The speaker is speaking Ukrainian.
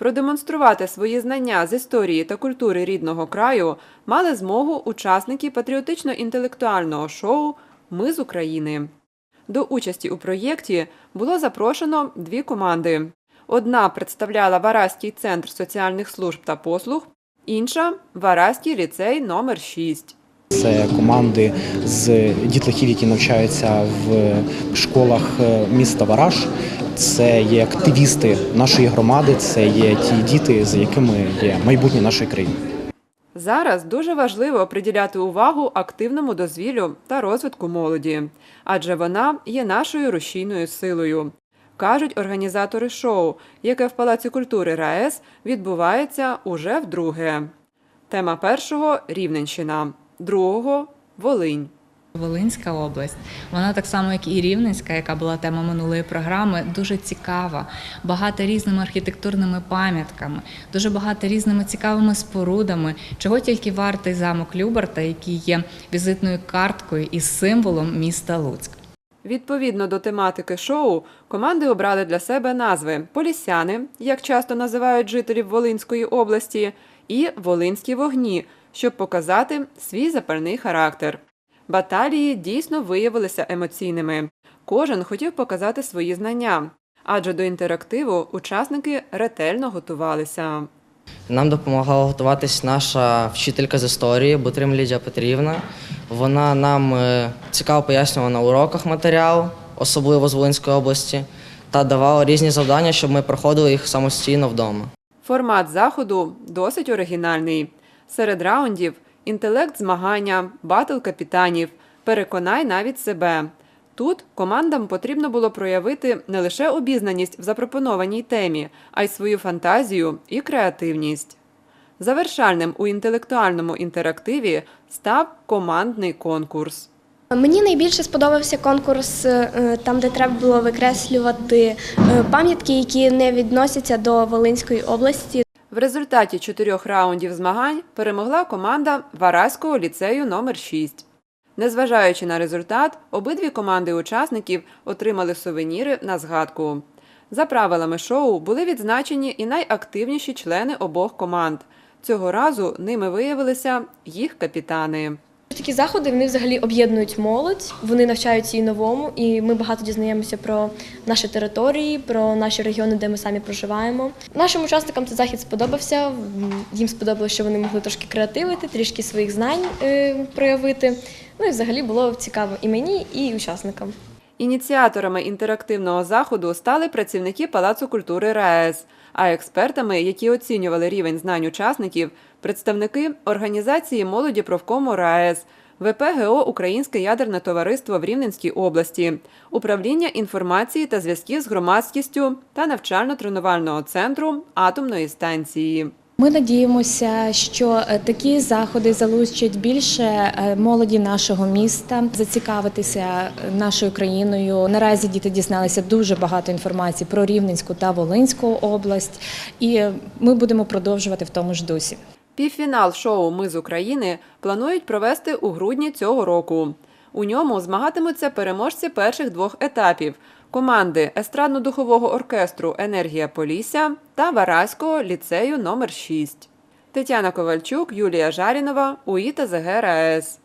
Продемонструвати свої знання з історії та культури рідного краю мали змогу учасники патріотично-інтелектуального шоу Ми з України. До участі у проєкті було запрошено дві команди. Одна представляла Вараський центр соціальних служб та послуг, інша Вараський ліцей номер 6. Це команди з дітлахів, які навчаються в школах е, міста Вараж. Це є активісти нашої громади, це є ті діти, з якими є майбутнє нашої країни. Зараз дуже важливо приділяти увагу активному дозвіллю та розвитку молоді, адже вона є нашою рушійною силою. Кажуть організатори шоу, яке в Палаці культури РаЕС відбувається уже вдруге. Тема першого Рівненщина, другого Волинь. Волинська область, вона так само, як і Рівненська, яка була тема минулої програми, дуже цікава, багата різними архітектурними пам'ятками, дуже багато різними цікавими спорудами, чого тільки вартий замок Любарта, який є візитною карткою і символом міста Луцьк. Відповідно до тематики шоу, команди обрали для себе назви Полісяни, як часто називають жителів Волинської області, і Волинські вогні, щоб показати свій запальний характер. Баталії дійсно виявилися емоційними. Кожен хотів показати свої знання, адже до інтерактиву учасники ретельно готувалися. Нам допомагала готуватись наша вчителька з історії Бутрим Лідія Петрівна. Вона нам е, цікаво пояснювала на уроках матеріал, особливо з Волинської області, та давала різні завдання, щоб ми проходили їх самостійно вдома. Формат заходу досить оригінальний. Серед раундів інтелект змагання, батл капітанів, переконай навіть себе. Тут командам потрібно було проявити не лише обізнаність в запропонованій темі, а й свою фантазію і креативність. Завершальним у інтелектуальному інтерактиві став командний конкурс. Мені найбільше сподобався конкурс, е, там, де треба було викреслювати е, пам'ятки, які не відносяться до Волинської області. В результаті чотирьох раундів змагань перемогла команда Вараського ліцею номер 6 Незважаючи на результат, обидві команди учасників отримали сувеніри на згадку. За правилами шоу були відзначені і найактивніші члени обох команд. Цього разу ними виявилися їх капітани. Такі заходи вони взагалі об'єднують молодь, вони навчаються і новому, і ми багато дізнаємося про наші території, про наші регіони, де ми самі проживаємо. Нашим учасникам цей захід сподобався. Їм сподобалося, що вони могли трошки креативити, трішки своїх знань е, проявити. Ну і взагалі було цікаво і мені, і учасникам. Ініціаторами інтерактивного заходу стали працівники Палацу культури РаЕС, а експертами, які оцінювали рівень знань учасників, представники організації молоді профкому РаЕС, ВПГО Українське ядерне товариство в Рівненській області, управління інформації та зв'язків з громадськістю та навчально-тренувального центру атомної станції. Ми надіємося, що е, такі заходи залучать більше е, молоді нашого міста, зацікавитися е, нашою країною. Наразі діти дізналися дуже багато інформації про Рівненську та Волинську область, і ми будемо продовжувати в тому ж дусі. Півфінал шоу Ми з України планують провести у грудні цього року. У ньому змагатимуться переможці перших двох етапів команди естрадно-духового оркестру Енергія Полісся та Вараського ліцею номер 6 Тетяна Ковальчук, Юлія Жарінова, УІТА ЗГ РаЕС.